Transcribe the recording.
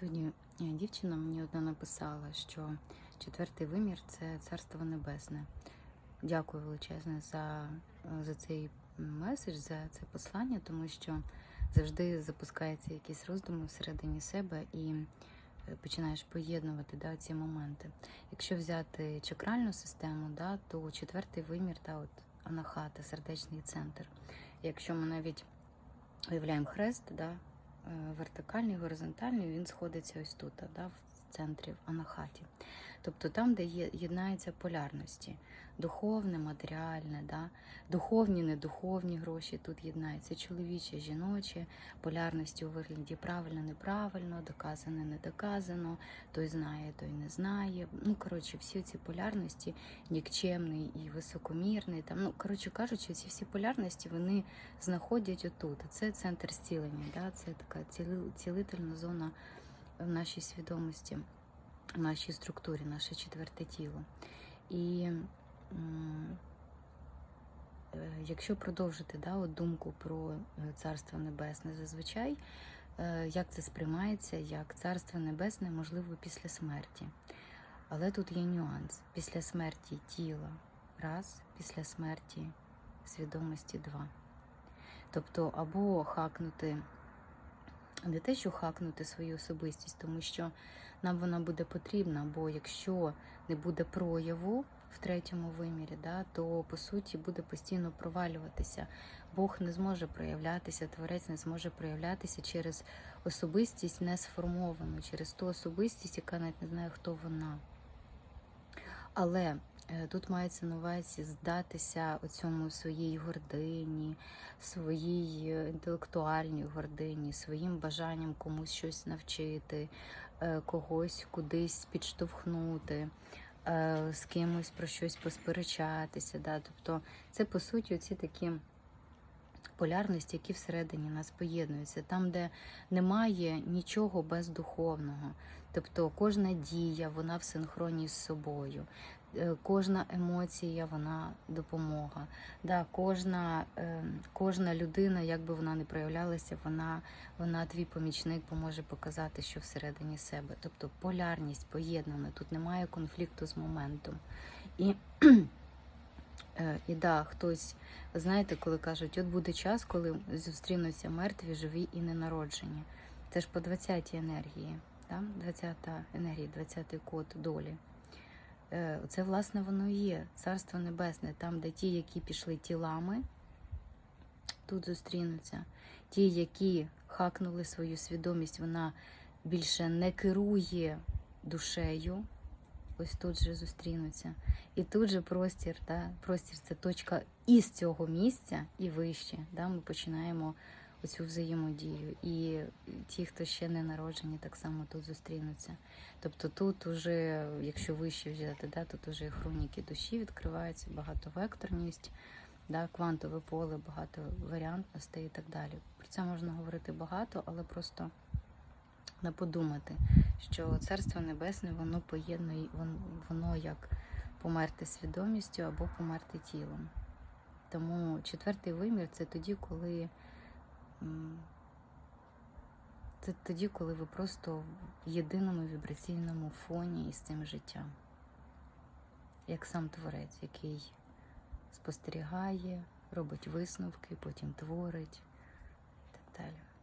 Сьогодні е, дівчина мені одна написала, що четвертий вимір це царство небесне. Дякую величезне за, е, за цей меседж, за це послання, тому що завжди запускаються якісь роздуми всередині себе і е, починаєш поєднувати да, ці моменти. Якщо взяти чакральну систему, да, то четвертий вимір, да, от анахата, сердечний центр. Якщо ми навіть уявляємо хрест, да, вертикальний, горизонтальний, він сходиться ось тут, да, в центрі, в анахаті. Тобто там, де єднаються полярності, духовне, матеріальне, да, духовні, недуховні гроші тут єднаються, чоловіче, жіноче, полярності у вигляді правильно, неправильно, доказано, той знає, той не знає. Ну, коротше, всі ці полярності, нікчемний і високомірний. Там, ну, коротше кажучи, ці всі полярності вони знаходять отут. Це центр зцілення, да? це така цілительна зона в нашій свідомості, в нашій структурі, наше четверте тіло. І е, якщо продовжити да, от думку про е, Царство Небесне, зазвичай е, як це сприймається, як Царство Небесне можливо після смерті. Але тут є нюанс. Після смерті тіла раз, після смерті свідомості два. Тобто, або хакнути, не те, що хакнути свою особистість, тому що нам вона буде потрібна, бо якщо не буде прояву в третьому вимірі, да, то по суті буде постійно провалюватися. Бог не зможе проявлятися, творець не зможе проявлятися через особистість не сформовану, через ту особистість, яка навіть не знає, хто вона. Але тут мається на увазі здатися оцьому своїй гордині, своїй е, інтелектуальній гордині, своїм бажанням комусь щось навчити, е, когось кудись підштовхнути, е, з кимось про щось посперечатися. Да? Тобто це по суті оці такі полярності, які всередині нас поєднуються, там, де немає нічого бездуховного. Тобто кожна дія, вона в синхроні з собою, Е, кожна емоція, вона допомога. Да, кожна, е, кожна людина, як би вона не проявлялася, вона, вона твій помічник поможе показати, що всередині себе. Тобто полярність поєднана, тут немає конфлікту з моментом. І Е, І да, хтось, знаєте, коли кажуть, от буде час, коли зустрінуться мертві, живі і ненароджені. Це ж по 20-й енергії, да? 20-та енергія, 20-й код долі. Е, Це, власне, воно є. Царство Небесне, там, де ті, які пішли тілами, тут зустрінуться. Ті, які хакнули свою свідомість, вона більше не керує душею, ось тут же зустрінуться. І тут же простір, да, простір це точка із цього місця і вище. Да, Ми починаємо оцю взаємодію. І ті, хто ще не народжені, так само тут зустрінуться. Тобто тут уже, якщо вище взяти, да, тут уже хроніки душі відкриваються, багатовекторність, да, квантове поле, багато варіантностей і так далі. Про це можна говорити багато, але просто не подумати, що Царство Небесне воно поєднує, воно як померти свідомістю або померти тілом. Тому четвертий вимір це тоді, коли це тоді, коли ви просто в єдиному вібраційному фоні із цим життям, як сам творець, який спостерігає, робить висновки, потім творить і так далі.